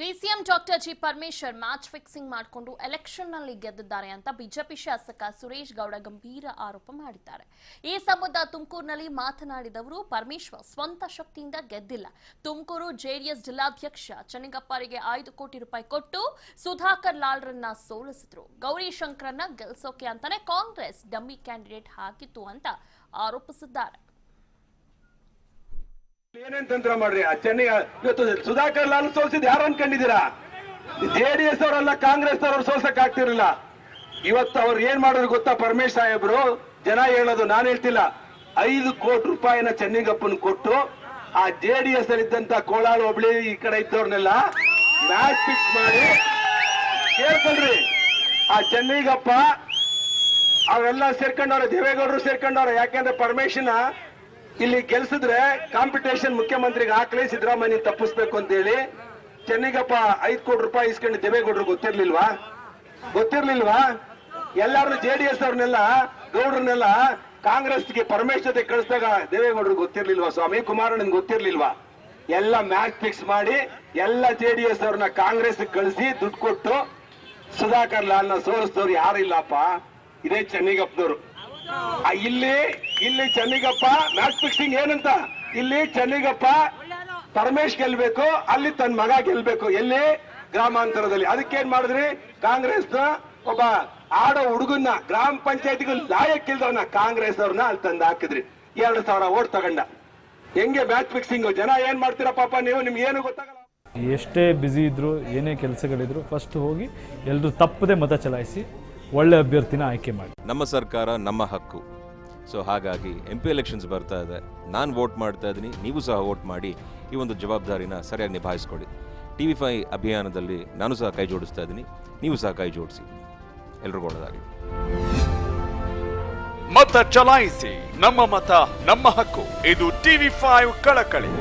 DCM doctor G Parameshwar match fixing ಮಾಡಿಕೊಂಡು ಎಲೆಕ್ಷನ್ನಲ್ಲಿ ಗೆದ್ದಿದ್ದಾರೆ ಅಂತ ಬಿಜೆಪಿ ಶಾಸಕ ಸುರೇಶ್ ಗೌಡ ಗಂಭೀರ ಆರೋಪ ಮಾಡಿದ್ದಾರೆ. ಈ ಸಂಬಂಧ ತುಮಕೂರಿನಲ್ಲಿ ಮಾತನಾಡಿದವರು, ಪರಮೇಶ್ವರ್ ಸ್ವಂತ ಶಕ್ತಿಯಿಂದ ಗೆದ್ದಿಲ್ಲ. ತುಮಕೂರು ಜೆಡಿಎಸ್ ಜಿಲ್ಲಾಧ್ಯಕ್ಷ ಚೆನ್ನಗಪ್ಪರಿಗೆ ಐದು ಕೋಟಿ ರೂಪಾಯಿ ಕೊಟ್ಟು ಸುಧಾಕರ್ ಲಾಲ್ರನ್ನ ಸೋಲಿಸಿದ್ರು. ಗೌರಿ ಶಂಕರನ್ನ ಗೆಲ್ಸೋಕೆ ಅಂತಾನೆ ಕಾಂಗ್ರೆಸ್ ಡಮ್ಮಿ ಕ್ಯಾಂಡಿಡೇಟ್ ಹಾಕಿತ್ತು ಅಂತ ಆರೋಪಿಸಿದ್ದಾರೆ. ಏನೇನ್ ತಂತ್ರ ಮಾಡ್ರಿ? ಆ ಚೆನ್ನೈ ಇವತ್ತು ಸುಧಾಕರ್ ಲಾಲ್ ಸೋಲ್ಸಿದ್ ಯಾರು ಅನ್ಕೊಂಡಿದ್ದೀರಾ? ಜೆಡಿಎಸ್ ಅವರಲ್ಲ, ಕಾಂಗ್ರೆಸ್ ಅವ್ರು ಸೋಲ್ಸಕ್ ಆಗ್ತಿರ್ಲಿಲ್ಲ. ಇವತ್ತು ಅವ್ರು ಏನ್ ಮಾಡೋದು ಗೊತ್ತಾ ಪರಮೇಶ್ ಸಾಹೇಬ್ರು? ಜನ ಹೇಳೋದು ನಾನು ಹೇಳ್ತಿಲ್ಲ. ಐದು ಕೋಟಿ ರೂಪಾಯಿನ ಚೆನ್ನಿಗಪ್ಪನ್ ಕೊಟ್ಟು ಆ ಜೆಡಿಎಸ್ ಅಲ್ಲಿ ಇದ್ದಂತ ಕೋಳಾಳು ಹೋಬಳಿ ಈ ಕಡೆ ಇದ್ದವ್ರನ್ನೆಲ್ಲ ಮ್ಯಾಚ್ ಫಿಕ್ಸ್ ಮಾಡಿ ಕೇಳ್ಕೊಳ್ರಿ ಆ ಚೆನ್ನಿಗಪ್ಪ ಅವೆಲ್ಲ ಸೇರ್ಕೊಂಡವ್ರೆ, ದೇವೇಗೌಡರು ಸೇರ್ಕೊಂಡವ್ರ. ಯಾಕೆಂದ್ರೆ ಪರಮೇಶನ ಇಲ್ಲಿ ಗೆಲ್ಸಿದ್ರೆ ಕಾಂಪಿಟೇಷನ್ ಮುಖ್ಯಮಂತ್ರಿಗೆ ಹಾಕ್ಲಿ, ಸಿದ್ದರಾಮಯ್ಯ ತಪ್ಪಿಸ್ಬೇಕು ಅಂತ ಹೇಳಿ ಚೆನ್ನಿಗಪ್ಪ ಐದ್ ಕೋಟಿ ರೂಪಾಯಿ ಇಸ್ಕೊಂಡು ದೇವೇಗೌಡರು ಗೊತ್ತಿರ್ಲಿಲ್ವಾ? ಗೊತ್ತಿರ್ಲಿಲ್ವಾ? ಎಲ್ಲಾರು ಜೆ ಡಿ ಎಸ್ ಅವ್ರನ್ನೆಲ್ಲ, ಗೌಡ್ರನ್ನೆಲ್ಲ ಕಾಂಗ್ರೆಸ್ಗೆ ಪರಮೇಶ್ ಜೊತೆ ಕಳಿಸಿದಾಗ ದೇವೇಗೌಡರು ಗೊತ್ತಿರ್ಲಿಲ್ವಾ ಸ್ವಾಮಿ? ಕುಮಾರಣ್ಣನ್ ಗೊತ್ತಿರ್ಲಿಲ್ವಾ? ಎಲ್ಲ ಮ್ಯಾಚ್ ಫಿಕ್ಸ್ ಮಾಡಿ ಎಲ್ಲ ಜೆ ಡಿ ಎಸ್ ಅವ್ರನ್ನ ಕಾಂಗ್ರೆಸ್ ಕಳಿಸಿ ದುಡ್ಡು ಕೊಟ್ಟು ಸುಧಾಕರ್ ಲಾಲ್ನ ಸೋಲಿಸಿದವ್ರು ಯಾರಿಲ್ಲಪ್ಪ? ಇದೇ ಚೆನ್ನಿಗಪ್ಪನವರು ಇಲ್ಲಿ ಇಲ್ಲಿ ಚೆನ್ನಿಗಪ್ಪ ಮ್ಯಾಚ್ ಫಿಕ್ಸಿಂಗ್ ಏನಂತ? ಇಲ್ಲಿ ಚೆನ್ನಿಗಪ್ಪ ಪರಮೇಶ್ ಗೆಲ್ಬೇಕು ಅಲ್ಲಿ ತನ್ನ ಮಗ ಗೆಲ್ಬೇಕು. ಎಲ್ಲಿ? ಗ್ರಾಮಾಂತರದಲ್ಲಿ. ಅದಕ್ಕೇನ್ ಮಾಡಿದ್ರಿ? ಕಾಂಗ್ರೆಸ್ ಒಬ್ಬ ಆಡೋ ಹುಡುಗನ್ನ ಗ್ರಾಮ ಪಂಚಾಯತಿಗೂ ಲಾಯಕ್ ಇಲ್ದವನ್ನ ಕಾಂಗ್ರೆಸ್ ಅವ್ರನ್ನ ಅಲ್ಲಿ ತಂದು ಹಾಕಿದ್ರಿ. ಎರಡು ಸಾವಿರ ಓಟ್ ತಗೊಂಡ. ಹೆಂಗೆ ಮ್ಯಾಚ್ ಫಿಕ್ಸಿಂಗ್? ಜನ ಏನ್ ಮಾಡ್ತೀರಾ ಪಾಪ ನೀವು? ನಿಮ್ಗೆ ಏನು ಗೊತ್ತಾಗಲ್ಲ. ಎಷ್ಟೇ ಬ್ಯುಸಿ ಇದ್ರು ಏನೇ ಕೆಲಸಗಳಿದ್ರು ಫಸ್ಟ್ ಹೋಗಿ ಎಲ್ಲರೂ ತಪ್ಪದೆ ಮತ ಚಲಾಯಿಸಿ. ಒಳ್ಳೆ ಅಭ್ಯರ್ಥಿನ ಆಯ್ಕೆ ಮಾಡಿ. ನಮ್ಮ ಸರ್ಕಾರ ನಮ್ಮ ಹಕ್ಕು. ಸೊ ಹಾಗಾಗಿ ಎಂ ಪಿ ಎಲೆಕ್ಷನ್ಸ್ ಬರ್ತಾ ಇದೆ. ನಾನು ವೋಟ್ ಮಾಡ್ತಾ ಇದ್ದೀನಿ ನೀವು ಸಹ ವೋಟ್ ಮಾಡಿ ಈ ಒಂದು ಜವಾಬ್ದಾರಿನ ಸರಿಯಾಗಿ ನಿಭಾಯಿಸ್ಕೊಳ್ಳಿ. ಟಿ ವಿ ಫೈ ಅಭಿಯಾನದಲ್ಲಿ ನಾನು ಸಹ ಕೈ ಜೋಡಿಸ್ತಾ ಇದ್ದೀನಿ ನೀವು ಸಹ ಕೈ ಜೋಡಿಸಿ. ಎಲ್ರಿಗೂ ಒಳ್ಳೆಯದಾಗಲಿ ಮತ ಚಲಾಯಿಸಿ ನಮ್ಮ ಮತ ನಮ್ಮ ಹಕ್ಕು. ಇದು ಟಿವಿ ಫೈವ್ ಕಳಕಳಿ.